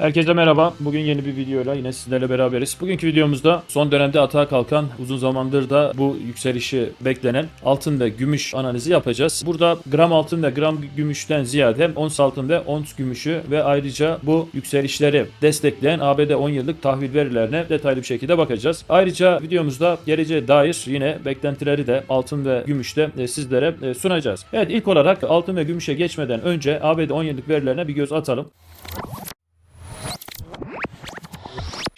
Herkese merhaba. Bugün yeni bir videoyla yine sizlerle beraberiz. Bugünkü videomuzda son dönemde atağa kalkan, uzun zamandır da bu yükselişi beklenen altın ve gümüş analizi yapacağız. Burada gram altın ve gram gümüşten ziyade ons altın ve ons gümüşü ve ayrıca bu yükselişleri destekleyen ABD 10 yıllık tahvil verilerine detaylı bir şekilde bakacağız. Ayrıca videomuzda geleceğe dair yine beklentileri de altın ve gümüşte e, sizlere e, sunacağız. Evet ilk olarak altın ve gümüşe geçmeden önce ABD 10 yıllık verilerine bir göz atalım.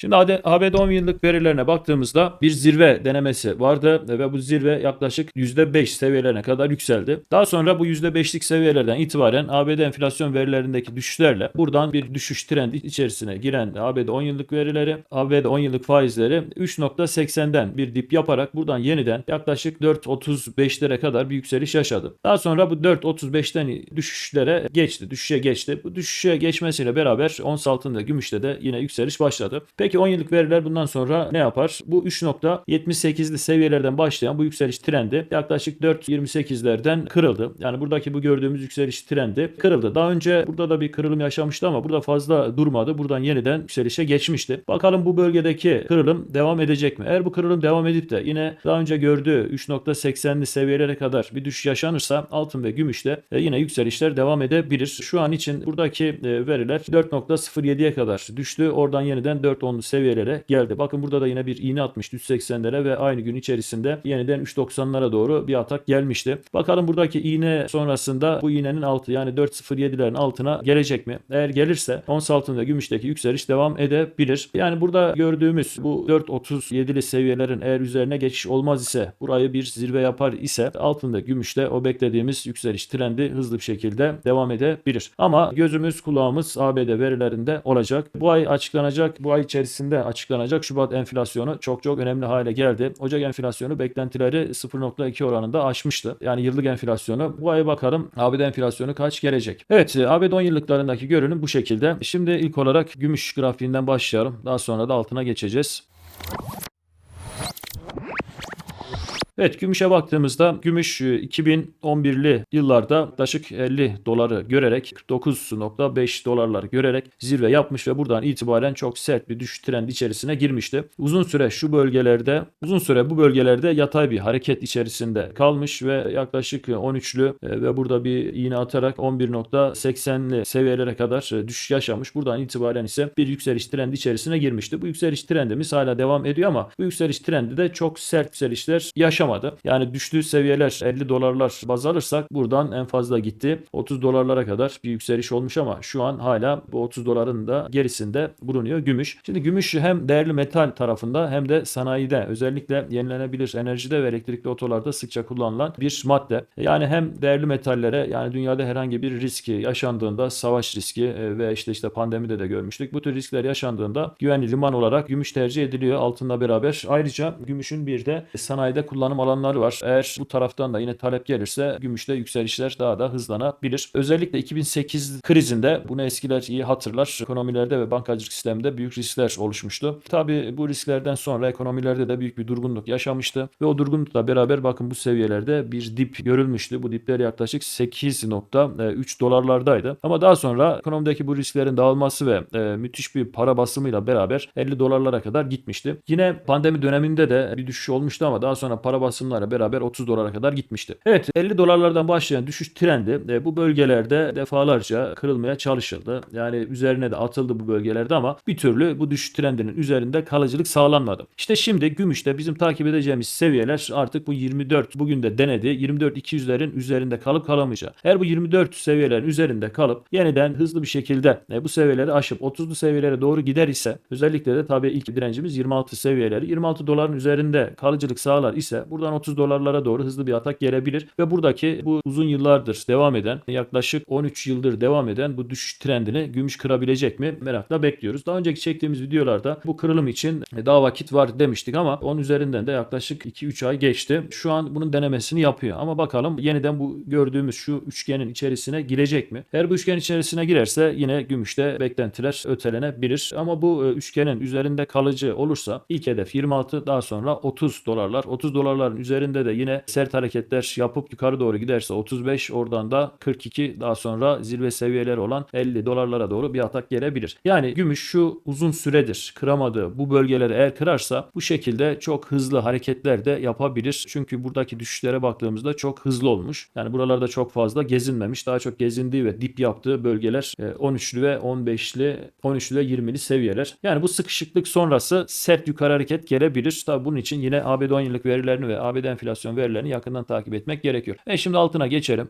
Şimdi ABD 10 yıllık verilerine baktığımızda bir zirve denemesi vardı ve bu zirve yaklaşık %5 seviyelerine kadar yükseldi. Daha sonra bu %5'lik seviyelerden itibaren ABD enflasyon verilerindeki düşüşlerle buradan bir düşüş trendi içerisine giren ABD 10 yıllık verileri, ABD 10 yıllık faizleri 3.80'den bir dip yaparak buradan yeniden yaklaşık 4.35'lere kadar bir yükseliş yaşadı. Daha sonra bu 4.35'ten düşüşlere geçti, düşüşe geçti. Bu düşüşe geçmesiyle beraber ons altında gümüşte de yine yükseliş başladı. Peki 10 yıllık veriler bundan sonra ne yapar? Bu 3.78'li seviyelerden başlayan bu yükseliş trendi yaklaşık 4.28'lerden kırıldı. Yani buradaki bu gördüğümüz yükseliş trendi kırıldı. Daha önce burada da bir kırılım yaşamıştı ama burada fazla durmadı. Buradan yeniden yükselişe geçmişti. Bakalım bu bölgedeki kırılım devam edecek mi? Eğer bu kırılım devam edip de yine daha önce gördüğü 3.80'li seviyelere kadar bir düşüş yaşanırsa altın ve gümüşte e, yine yükselişler devam edebilir. Şu an için buradaki e, veriler 4.07'ye kadar düştü. Oradan yeniden 4.10'lu seviyelere geldi. Bakın burada da yine bir iğne atmıştı 3.80'lere ve aynı gün içerisinde yeniden 3.90'lara doğru bir atak gelmişti. Bakalım buradaki iğne sonrasında bu iğnenin altı yani 4.07'lerin altına gelecek mi? Eğer gelirse ons altında gümüşteki yükseliş devam edebilir. Yani burada gördüğümüz bu 4.37'li seviyelerin eğer üzerine geçiş olmaz ise burayı bir zirve yapar ise altında gümüşte o beklediğimiz yükseliş trendi hızlı bir şekilde devam edebilir. Ama gözümüz kulağımız ABD verilerinde olacak. Bu ay açıklanacak, bu ay içerisinde açıklanacak Şubat enflasyonu çok çok önemli hale geldi. Ocak enflasyonu beklentileri 0.2 oranında aşmıştı. Yani yıllık enflasyonu. Bu ay bakalım ABD enflasyonu kaç gelecek. Evet ABD 10 yıllıklarındaki görünüm bu şekilde. Şimdi ilk olarak gümüş grafiğinden başlayalım. Daha sonra da altına geçeceğiz. Evet gümüşe baktığımızda gümüş e, 2011'li yıllarda yaklaşık 50 doları görerek 49.5 dolarlar görerek zirve yapmış ve buradan itibaren çok sert bir düşüş trendi içerisine girmişti. Uzun süre şu bölgelerde uzun süre bu bölgelerde yatay bir hareket içerisinde kalmış ve yaklaşık 13'lü e, ve burada bir iğne atarak 11.80'li seviyelere kadar e, düşüş yaşamış. Buradan itibaren ise bir yükseliş trendi içerisine girmişti. Bu yükseliş trendimiz hala devam ediyor ama bu yükseliş trendi de çok sert yükselişler yaşamadı. Yani düştüğü seviyeler 50 dolarlar baz alırsak buradan en fazla gitti. 30 dolarlara kadar bir yükseliş olmuş ama şu an hala bu 30 doların da gerisinde bulunuyor gümüş. Şimdi gümüş hem değerli metal tarafında hem de sanayide özellikle yenilenebilir enerjide ve elektrikli otolarda sıkça kullanılan bir madde. Yani hem değerli metallere yani dünyada herhangi bir riski yaşandığında savaş riski e, ve işte işte pandemide de görmüştük. Bu tür riskler yaşandığında güvenli liman olarak gümüş tercih ediliyor altınla beraber. Ayrıca gümüşün bir de sanayide kullanım alanları var. Eğer bu taraftan da yine talep gelirse gümüşte yükselişler daha da hızlanabilir. Özellikle 2008 krizinde bunu eskiler iyi hatırlar. Ekonomilerde ve bankacılık sisteminde büyük riskler oluşmuştu. Tabi bu risklerden sonra ekonomilerde de büyük bir durgunluk yaşamıştı ve o durgunlukla beraber bakın bu seviyelerde bir dip görülmüştü. Bu dipler yaklaşık 8.3 dolarlardaydı. Ama daha sonra ekonomideki bu risklerin dağılması ve e, müthiş bir para basımıyla beraber 50 dolarlara kadar gitmişti. Yine pandemi döneminde de bir düşüş olmuştu ama daha sonra para basımlarla beraber 30 dolara kadar gitmişti. Evet 50 dolarlardan başlayan düşüş trendi e, bu bölgelerde defalarca kırılmaya çalışıldı. Yani üzerine de atıldı bu bölgelerde ama bir türlü bu düşüş trendinin üzerinde kalıcılık sağlanmadı. İşte şimdi gümüşte bizim takip edeceğimiz seviyeler artık bu 24 bugün de denedi. 24 200'lerin üzerinde kalıp kalamayacağı. Eğer bu 24 seviyelerin üzerinde kalıp yeniden hızlı bir şekilde e, bu seviyeleri aşıp 30'lu seviyelere doğru gider ise özellikle de tabii ilk direncimiz 26 seviyeleri. 26 doların üzerinde kalıcılık sağlar ise buradan 30 dolarlara doğru hızlı bir atak gelebilir ve buradaki bu uzun yıllardır devam eden yaklaşık 13 yıldır devam eden bu düşüş trendini gümüş kırabilecek mi merakla bekliyoruz. Daha önceki çektiğimiz videolarda bu kırılım için daha vakit var demiştik ama onun üzerinden de yaklaşık 2-3 ay geçti. Şu an bunun denemesini yapıyor ama bakalım yeniden bu gördüğümüz şu üçgenin içerisine girecek mi? Eğer bu üçgen içerisine girerse yine gümüşte beklentiler ötelenebilir ama bu e, üçgenin üzerinde kalıcı olursa ilk hedef 26 daha sonra 30 dolarlar. 30 dolarlar doların üzerinde de yine sert hareketler yapıp yukarı doğru giderse 35 oradan da 42 daha sonra zirve seviyeleri olan 50 dolarlara doğru bir atak gelebilir. Yani gümüş şu uzun süredir kıramadığı bu bölgeleri eğer kırarsa bu şekilde çok hızlı hareketler de yapabilir. Çünkü buradaki düşüşlere baktığımızda çok hızlı olmuş. Yani buralarda çok fazla gezinmemiş. Daha çok gezindiği ve dip yaptığı bölgeler e, 13'lü ve 15'li 13'lü ve 20'li seviyeler. Yani bu sıkışıklık sonrası sert yukarı hareket gelebilir. Tabi bunun için yine ABD 10 yıllık verilerini ve ABD enflasyon verilerini yakından takip etmek gerekiyor. E şimdi altına geçelim.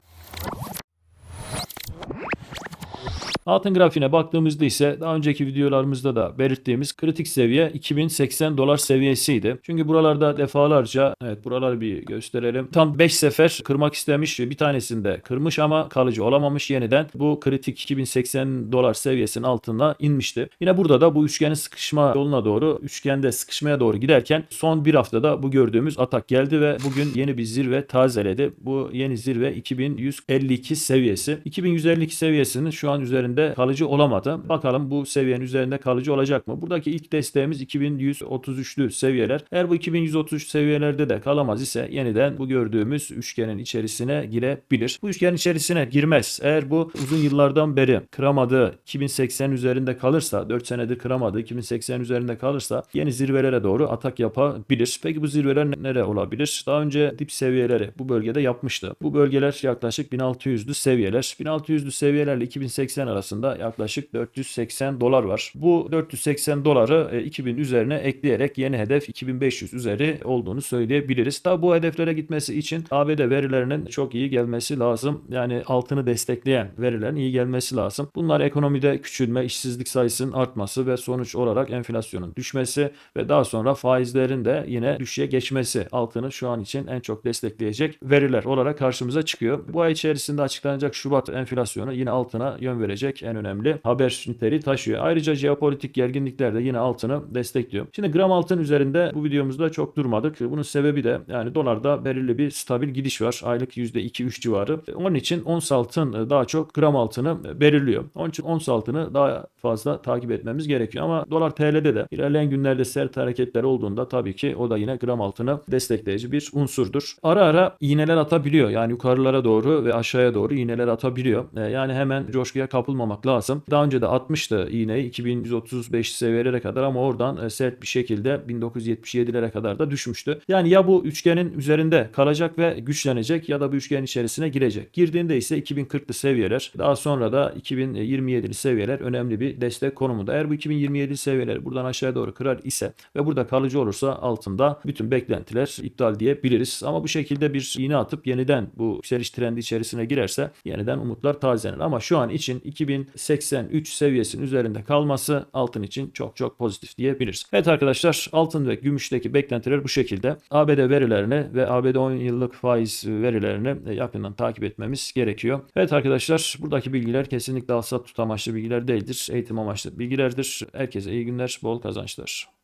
Altın grafiğine baktığımızda ise daha önceki videolarımızda da belirttiğimiz kritik seviye 2080 dolar seviyesiydi. Çünkü buralarda defalarca evet buraları bir gösterelim. Tam 5 sefer kırmak istemiş. Bir tanesinde kırmış ama kalıcı olamamış yeniden. Bu kritik 2080 dolar seviyesinin altına inmişti. Yine burada da bu üçgenin sıkışma yoluna doğru üçgende sıkışmaya doğru giderken son bir haftada bu gördüğümüz atak geldi ve bugün yeni bir zirve tazeledi. Bu yeni zirve 2152 seviyesi. 2152 seviyesinin şu an üzerinde kalıcı olamadı. Bakalım bu seviyenin üzerinde kalıcı olacak mı? Buradaki ilk desteğimiz 2133'lü seviyeler. Eğer bu 2133 seviyelerde de kalamaz ise yeniden bu gördüğümüz üçgenin içerisine girebilir. Bu üçgenin içerisine girmez. Eğer bu uzun yıllardan beri kıramadığı 2080 üzerinde kalırsa 4 senedir kıramadığı 2080 üzerinde kalırsa yeni zirvelere doğru atak yapabilir. Peki bu zirveler nere olabilir? Daha önce dip seviyeleri bu bölgede yapmıştı. Bu bölgeler yaklaşık 1600'lü seviyeler. 1600'lü seviyelerle 2080 arasında yaklaşık 480 dolar var. Bu 480 doları e, 2000 üzerine ekleyerek yeni hedef 2500 üzeri olduğunu söyleyebiliriz. Tabi bu hedeflere gitmesi için ABD verilerinin çok iyi gelmesi lazım. Yani altını destekleyen verilerin iyi gelmesi lazım. Bunlar ekonomide küçülme, işsizlik sayısının artması ve sonuç olarak enflasyonun düşmesi ve daha sonra faizlerin de yine düşüşe geçmesi altını şu an için en çok destekleyecek veriler olarak karşımıza çıkıyor. Bu ay içerisinde açıklanacak Şubat enflasyonu yine altına yön verecek en önemli haber niteliği taşıyor. Ayrıca jeopolitik gerginlikler de yine altını destekliyor. Şimdi gram altın üzerinde bu videomuzda çok durmadık. Bunun sebebi de yani dolarda belirli bir stabil gidiş var. Aylık %2-3 civarı. Onun için ons altın daha çok gram altını belirliyor. Onun için ons altını daha fazla takip etmemiz gerekiyor. Ama dolar TL'de de ilerleyen günlerde sert hareketler olduğunda tabii ki o da yine gram altını destekleyici bir unsurdur. Ara ara iğneler atabiliyor. Yani yukarılara doğru ve aşağıya doğru iğneler atabiliyor. E, Yani hemen coşkuya kapılmamak lazım. Daha önce de atmıştı iğneyi 2135 seviyelere kadar ama oradan e, sert bir şekilde 1977'lere kadar da düşmüştü. Yani ya bu üçgenin üzerinde kalacak ve güçlenecek ya da bu üçgenin içerisine girecek. Girdiğinde ise 2040'lı seviyeler daha sonra da 2027'li seviyeler önemli bir destek konumunda. Eğer bu 2027 seviyeler buradan aşağıya doğru kırar ise ve burada kalıcı olursa altında bütün beklentiler iptal diyebiliriz. Ama bu şekilde bir iğne atıp yeniden bu yükseliş trendi içerisine girerse yeniden umutlar tazelenir. Ama şu an için 2083 seviyesinin üzerinde kalması altın için çok çok pozitif diyebiliriz. Evet arkadaşlar altın ve gümüşteki beklentiler bu şekilde. ABD verilerini ve ABD 10 yıllık faiz verilerini yakından takip etmemiz gerekiyor. Evet arkadaşlar buradaki bilgiler kesinlikle alsat tut amaçlı bilgiler değildir. Eğitim amaçlı bilgilerdir. Herkese iyi günler, bol kazançlar.